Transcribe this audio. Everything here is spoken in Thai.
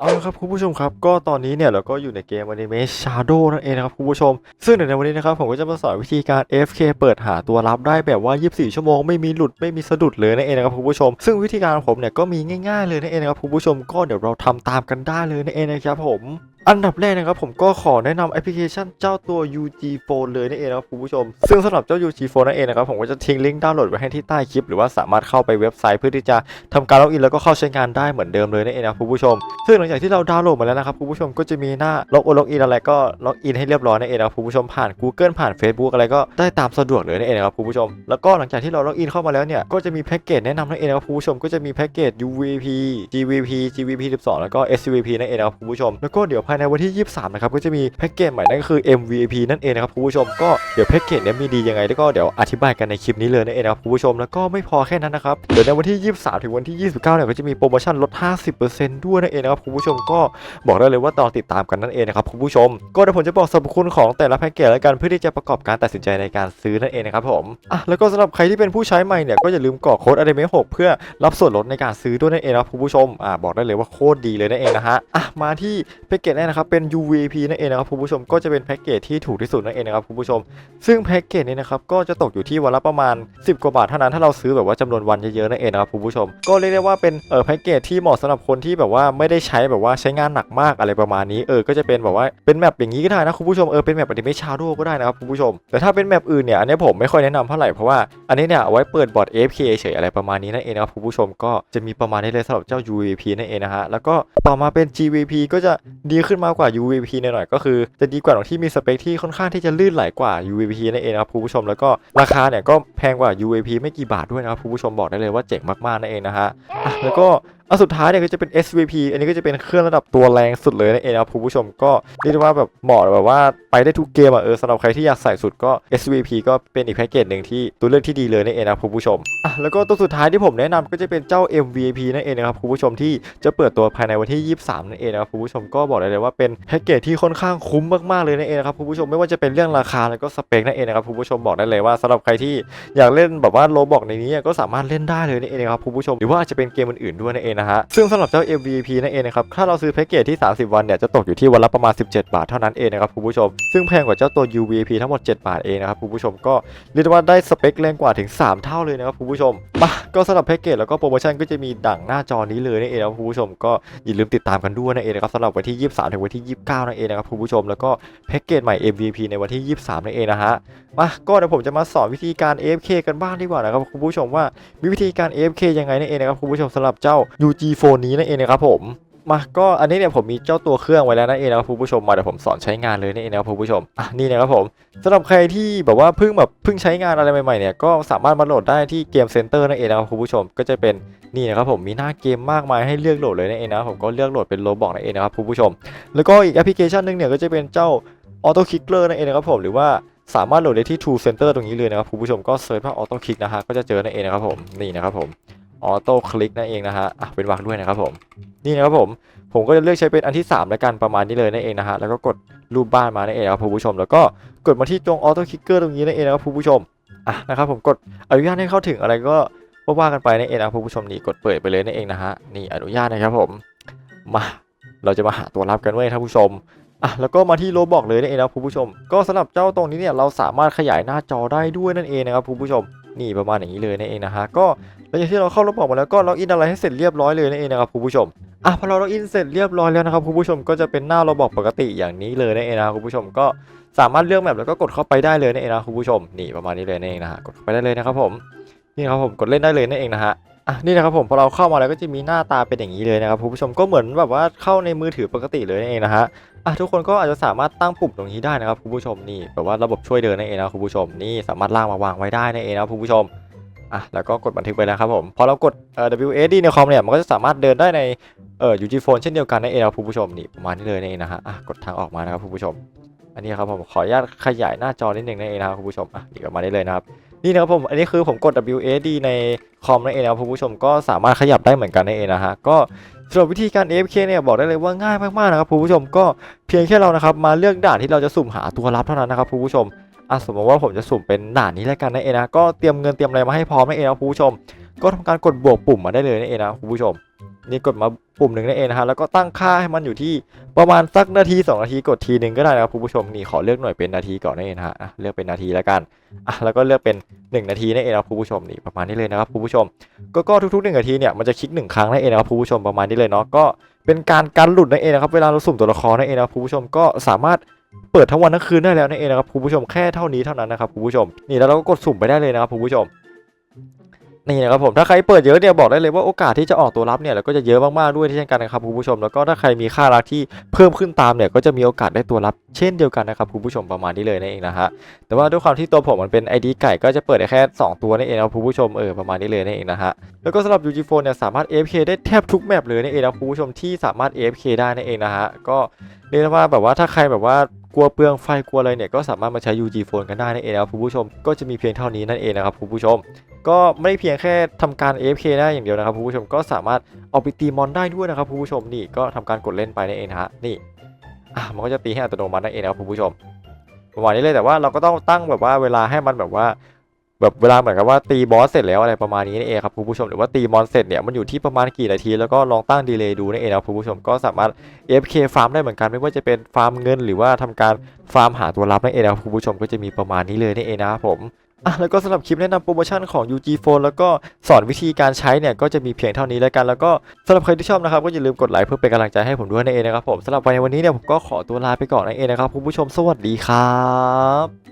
เอาละครับคุณผู้ชมครับก็ตอนนี้เนี่ยเราก็อยู่ในเกมอนิเมะ Shadow นั่นเองนะครับคุณผู้ชม ซึ่งในวันนี้นะครับผมก็จะมาสอนวิธีการ F K เปิดหาตัวรับได้แบบว่า 24 ชั่วโมงไม่มีหลุดไม่มีสะดุดเลยนั่นเองนะครับคุณผู้ชม ซึ่งวิธีการของผมเนี่ยก็มีง่ายๆเลยนั่นเองนะครับคุณผู้ชมก็เดี๋ยวเราทำตามกันได้เลยนั่นเองนะครับผม อันดับแรกนะครับผมก็ขอแนะนำแอปพลิเคชันเจ้าตัว UG Phone เลยนั่นเองนะครับคุณผู้ชม ซึ่งสำหรับเจ้า UG Phone นั่นเองนะครับผมก็จะทิ้งลิงก์ดาวน์โหลดไว้ให้ที่ใต้คลิป หรือว่าสามารถเข้าไปเว็บไซต์เพื่อที่จะทำการล็อกอินแล้วก็เข้าใช้งานได้เหมือนเดิมเลยนั่นเองนะครับคุณผู้ชม ซึ่งหลังจากที่เราดาวน์โหลดมาแล้วนะครับคุณผู้ชมก็จะมีหน้าล็อกอินล็อกอินอะไรก็ล็อกอินให้เรียบร้อยนั่นเองนะครับคุณผู้ชมผ่าน Google ผ่าน Facebook อะไรก็ได้ตามสะดวกเลยนั่นเองนะครับคุณผู้ชม แล้วก็หลังจากที่เราล็อกอินเข้ามาแล้วเนี่ยก็จะมีแพ็กเกจแนะนำนั่นเองนะครับคุณผู้ชมก็จะมีแพ็กเกจ UVP GVP GVP 12 แล้วก็ SVP นั่นเองนะครับคุณผู้ชมแล้วก็เดี๋ยวภายในวันที่ 23 นะครับ ก็จะมีแพ็กเกจใหม่นั่นก็คือ MVP นั่นเองนะครับคุณผู้ชมก็เดี๋ยวแพ็กเกจเนี้ยมีดียังไงแล้วก็เดี๋ยวอธิบายกันในคลิปนี้เลยนั่นเองนะครับคุณผู้ชมแล้วก็ไม่พอแค่นั้นนะครับเดี๋ยวในวันที่ 23 ถึงวันที่ 29เนี่ยก็จะมีโปรโมชั่นลด 50%ด้วยนั่นเองนะครับคุณผู้ชมก็บอกได้เลยว่าต้องติดตามกันนั่นเองนะครับคุณผู้ชม ก็เดี๋ยวผมจะบอกสรรพคุณของแต่ละแพ็กเกจแล้วกันเพื่อที่จะประกอบการตัดสินใจในการซื้อนั่นเองนะครับผมอะแล้วก็สำหรับใครที่เป็นผู้ใช้ใหม่เนี่ยก็อย่าลืมกรอกโค้ด Anime 6เพื่อรับส่วนลดในการซื้อด้วยนั่นเองนะครับคุณผู้ชมอะบอกได้เลยว่าโคตรดีเลยนั่นเองนะฮะอะมาที่แพ็กเกจแรกนะครับเป็น UVP นั่นเองนะครับคุณผู้ชมก็จะเป็นแพ็กเกจที่ถูกที่สุดนั่นเองนะครับคุณผู้ชม ซึ่งแพ็กเกจนี้นะครับก็จะตกอยู่ที่วันละประมาณ 10 กว่าบาทเท่านั้นถ้าเราซื้อแบบว่าจำนวนวันเยอะๆนั่นเองนะครับคุณผู้ชม ก็เรียกได้ว่าเป็นเออแพ็กเกจที่เหมาะสำหรับคนที่แบบว่าไม่ได้ใช้แบบว่าใช้งานหนักมากอะไรประมาณนี้เออก็จะเป็นแบบว่าเป็นแมปอย่างนี้ก็ได้นะคุณผู้ชมเออเป็นแมปอนิเมชาโดก็ได้นะครับคุณผู้ชม แต่ถ้าเป็นแมปอื่นเนี่ยอันนี้ผมไม่ค่อยแนะนำเท่าไหร่เพราะว่าอันนี้เนี่ยเอาไว้เปิดบอร์ด AFK เฉยอะไรประมาณนี้นั่นเองนะครับคุณผู้ชมก็จะมีประมาณนี้เลยสำหรับเจ้า UVP นั่นเองนะฮะแล้วก็ต่อมาเป็น GVP ก็จะดีขึ้นมากกว่า UVP หน่อยๆก็คือจะดีกว่าตรงที่มีสเปคที่ค่อนข้างที่จะลื่นไหลกว่า UVP นั่นเองนะครับผู้ชมแล้วก็ราคาเนี่ยก็แพงกว่า UVP ไม่กี่บาทด้วยนะครับผู้ชมบอกได้เลยว่าเจ๋งมากๆนั่นเองนะฮะแล้วก็ อันสุดท้ายเนี่ยก็จะเป็น SVP อันนี้ก็จะเป็นเครื่องระดับตัวแรงสุดเลยนั่นเองนะครับคุณผู้ชมก็เรียกได้ว่าแบบเหมาะแบบว่าไปได้ทุกเกมอะเออสำหรับใครที่อยากใส่สุดก็ SVP ก็เป็นอีกแพ็กเกจหนึ่งที่ตัวเลือกที่ดีเลยนั่นเองนะครับคุณผู้ชมอะแล้วก็ตัวสุดท้ายที่ผมแนะนำก็จะเป็นเจ้า MVP นั่นเองนะครับคุณผู้ชมที่จะเปิดตัวภายในวันที่ 23 นั่นเองนะครับคุณผู้ชมก็บอกได้เลยว่าเป็นแพ็กเกจที่ค่อนข้างคุ้มมากๆเลยนั่นเองนะครับคุณผู้ชมไม่ว่าจะเป็นเรื่องราคาแล้วก็สเปคนั่นเองนะครับคุณผู้ชมบอกได้เลยว่าสำหรับใครที่อยากเล่นแบบว่าโลบอกในนี้ก็สามารถเล่นได้เลยนั่นเองนะครับคุณผู้ชมหรือว่าอาจจะเป็นเกมอื่นๆด้วยนั่นเองนะฮะซึ่งสำหรับเจ้า MVP นั่นเองนะครับถ้าเราซื้อแพ็กเกจที่ 30 วันเนี่ยจะตกอยู่ที่วันละประมาณ 17 บาทเท่านั้นเองนะครับคุณผู้ชม ซึ่งแพงกว่าเจ้าตัว UVP ทั้งหมด 7 บาทเองนะครับคุณผู้ชมก็เรียกว่าได้สเปคแรงกว่าถึง 3 เท่าเลยนะครับคุณผู้ชมมาก็สำหรับแพ็กเกจแล้วก็โปรโมชั่นก็จะมีดั่งหน้าจอนี้เลยนั่นเองนะครับคุณผู้ชมก็อย่าลืมติดตามกันด้วยนั่นเองนะครับสำหรับวันที่ 23 ถึงวันที่ 29นั่นเองนะครับคุณผู้ชมแล้วก็แพ็กเกจใหม่ MVP ในวันที่ 23นั่นเองนะฮะมาก็เดี๋ยวผมจะมาสอนวิธีการ AFK กันบ้างดีกว่านะครับคุณผู้ชมว่ามีวิธีการ AFK ยังไงนั่นเองนะครับคุณผู้ชมสำหรับเจ้า UG Phone นี้นั่นเองนะครับผมมาก็อันนี้เนี่ยผมมีเจ้าตัวเครื่องไว้แล้วนั่นเองนะครับคุณผู้ชมมาเดี๋ยวผมสอนใช้งานเลยนั่นเองนะครับคุณผู้ชมอะนี่นะครับผมสำหรับใครที่แบบว่าเพิ่งแบบเพิ่งใช้งานอะไรใหม่ๆเนี่ยก็สามารถมาโหลดได้ที่เกมเซ็นเตอร์นั่นเองนะครับคุณผู้ชมก็จะเป็นนี่นะครับผมมีหน้าเกมมากมายให้เลือกโหลดเลยนั่นเองนะผมก็เลือกโหลดเป็นโลบอกนั่นเองนะครับคุณผู้ชม แล้วก็อีกแอปพลิเคชันหนึงเนี่ยก็จะเป็นเจ้า Auto Kicker นั่นเองนะครับผมหรือว่าสามารถโหลดได้ที่ True Center ตรงนี้เลยนะครับคุณผู้ชมก็เซิร์ชว่า Auto Kick นะฮะก็จะเจอนั่นเองนะครับผมนี่นะครับผม Auto Click นั่นเองนะฮะอะเป็นวรรคด้วยนะครับผมนี่นะครับผมผมก็จะเลือกใช้เป็นอันที่3แล้วกันประมาณนี้เลยนั่นเองนะฮะแล้วก็กดรูปบ้านมานั่นเองครับผู้ชม แล้วก็กดมาที่ตรงออโต้คลิกเกอร์ตรงนี้นั่นเองนะครับผู้ชมอะนะครับผมกดอนุญาตให้เข้าถึงอะไรก็ว่ากันไปนั่นเองนะครับคุณผู้ชมนี่กดเปิดไปเลยนั่นเองนะฮะนี่อนุญาตนะครับผมมาเราจะมาหาตัวรับกันเว้ยท่านผู้ชมอะแล้วก็มาที่โลบอกเลยนั่นเองนะครับคุณผู้ชม ก็สำหรับเจ้าตรงนี้เนี่ยเราสามารถขยายหน้าจอได้ด้วยนั่นเองนะครับผู้ชมนี่ประมาณอย่างนี้เลยนั่นเองนะฮะก็หลังจากที่เราเข้าระบอกมาแล้วก็ล็อกอินอะไรให้เสร็จเรียบร้อยเลยนั่นเองนะครับคุณผู้ชมอะพอเราล็อกอินเสร็จเรียบร้อยแล้วนะครับคุณผู้ชมก็จะเป็นหน้าระบอกปกติอย่างนี้เลยนั่นเองนะครับคุณผู้ชมก็สามารถเลือกแมปแล้วก็กดเข้าไปได้เลยนั่นเองนะคุณผู้ชมนี่ประมาณนี้เลยนั่นเองนะฮะกดเข้าไปได้เลยนะครับผมนี่ครับผมกดเล่นได้เลยนั่นเองนะฮะ อะนี่นะครับผมพอเราเข้ามาแล้วก็จะมีหน้าตาเป็นอย่างนี้เลยนะครับผู้ชมก็เหมือนแบบว่าเข้าในมือถือปกติเลยนั่นเองนะฮะอะทุกคนก็อาจจะสามารถตั้งปุ่มตรงนี้ได้นะครับคุณผู้ชมนี่แบบว่าระบบช่วยเดินนั่นเองนะคุณผู้ชมนี่สามารถลากมาวางไว้ได้นั่นเองนะคุณผู้ชมอะแล้วก็กดบันทึกไปแล้วครับผมพอเรากดเอ่อ WSD ในคอมเนี่ยมันก็จะสามารถเดินได้ในเอ่อ UG Phone เช่นเดียวกันนั่นเองนะครับคุณผู้ชมนี่ประมาณนี้เลยนั่นเองนะฮะอะกดทางออกมานะครับคุณผู้ชม อันนี้ครับผมขออนุญาตขยายหน้าจอนิดนึงนั่นเองนะครับคุณผู้ชมอะนี่ประมาณนี้เลยนะครับ นี่นะครับผมอันนี้คือผมกด WSD ในคอมนั่นเองนะครับคุณผู้ชมก็สามารถขยับได้เหมือนกันนั่นเองนะฮะก็สำหรับวิธีการ AFK เนี่ยบอกได้เลยว่าง่ายมากๆนะครับคุณผู้ชมก็เพียงแค่เรานะครับมาเลือกด่านที่เราจะสุ่มหาตัวรับเท่านั้นนะครับคุณผู้ชมอะสมมติว่าผมจะสุ่มเป็นด่านนี้แล้วกันนั่นเองนะก็เตรียมเงินเตรียมอะไรมาให้พร้อมนั่นเองนะคุณผู้ชม ก็ทำการกดบวกปุ่มมาได้เลยนั่นเองนะคุณผู้ชม นี่กดมาปุ่มหนึ่งนั่นเองนะฮะแล้วก็ตั้งค่าให้มันอยู่ที่ประมาณสักนาที 2 นาทีกดทีหนึ่งก็ได้นะครับคุณผู้ชมนี่ขอเลือกหน่วยเป็นนาทีก่อนนั่นเองนะฮะเลือกเป็นนาทีแล้วกันอะแล้วก็เลือกเป็น 1 นาทีนั่นเองนะครับคุณผู้ชมนี่ประมาณนี้เลยนะครับคุณผู้ชม ก็ก็ทุกๆหนึ่งนาทีเนี่ยมันจะคลิกหนึ่งครั้งนั่นเองนะครับคุณผู้ชมประมาณนี้เลยเนาะก็เป็นการกันหลุดนั่นเองนะครับเวลาเราสุ่มตัวละครนั่นเองนะครับคุณผู้ชมก็สามารถเปิดทั้งวันทั้งคืนได้แล้วนั่นเองนะครับคุณผู้ชมแค่เท่านี้เท่านั้นนะครับคุณผู้ชมนี่แล้วเราก็กดสุ่มไปได้เลยนะครับคุณผู้ชม นี่นะครับผมถ้าใครเปิดเยอะเนี่ยบอกได้เลยว่าโอกาสที่จะออกตัวรับเนี่ยแล้วก็จะเยอะมากๆด้วยเช่นกันนะครับคุณผู้ชมแล้วก็ถ้าใครมีค่ารักที่เพิ่มขึ้นตามเนี่ยก็จะมีโอกาสได้ตัวรับเช่นเดียวกันนะครับคุณผู้ชมประมาณนี้เลยนั่นเองนะฮะแต่ว่าด้วยความที่ตัวผมมันเป็น ID ไก่ก็จะเปิดได้แค่ 2 ตัวนั่นเองนะครับคุณผู้ชมเออประมาณนี้เลยนั่นเองนะฮะแล้วก็สำหรับ UG Phone เนี่ยสามารถ AFK ได้แทบทุกแมปเลยนั่นเองนะคุณผู้ชมที่สามารถ AFK ได้นั่นเองนะฮะก็เรียกว่าแบบว่าถ้าใครแบบว่ากลัวเปลืองไฟกลัวอะไรเนี่ยก็สามารถมาใช้ UG Phone กันได้นั่นเองนะครับคุณผู้ชมก็จะมีเพียงเท่านี้นั่นเองนะครับคุณผู้ชม ก็ไม่ได้เพียงแค่ทำการ AFK ได้อย่างเดียวนะครับคุณผู้ชมก็สามารถเอาไปตีมอนได้ด้วยนะครับคุณผู้ชมนี่ก็ทำการกดเล่นไปนั่นเองนะฮะนี่อะมันก็จะตีให้อัตโนมัตินั่นเองนะครับคุณผู้ชมประมาณนี้เลยแต่ว่าเราก็ต้องตั้งแบบว่าเวลาให้มันแบบว่า แบบเวลาเหมือนกับว่าตีบอสเสร็จแล้วอะไรประมาณนี้นั่เองครับคุณผู้ชมหรือว่าตีมอนเสร็จเนี่ยมันอยู่ที่ประมาณกี่นาทีแล้วก็ลองตั้งดีเลย์ดูนั่เองนะครับคุณผู้ชมก็สามารถ F K ฟาร์มได้เหมือนกันไม่ว่าจะเป็นฟาร์มเงิน หรือว่าทำการฟาร์มหาตัวรับนั่นเองนะครับคุณผู้ชมก็จะมีประมาณนี้เลยนั่เองนะครับผมอะแล้วก็สำหรับคลิปแนะนำโปรโมชั่นของ UG Phone แล้วก็สอนวิธีการใช้เนี่ยก็จะมีเพียงเท่านี้แล้วกัน แล้วก็สำหรับใครที่ชอบนะครับก็อย่าลืมกดไลค์เพื่อเป็นกำลังใจให้ผมด้วยนั่นเองนะครับผมสำหรับในวันนี้เนี่ยผมก็ขอตัวลาไปก่อนนั่นเองนะครับคุณผู้ชมสวัสดีครับ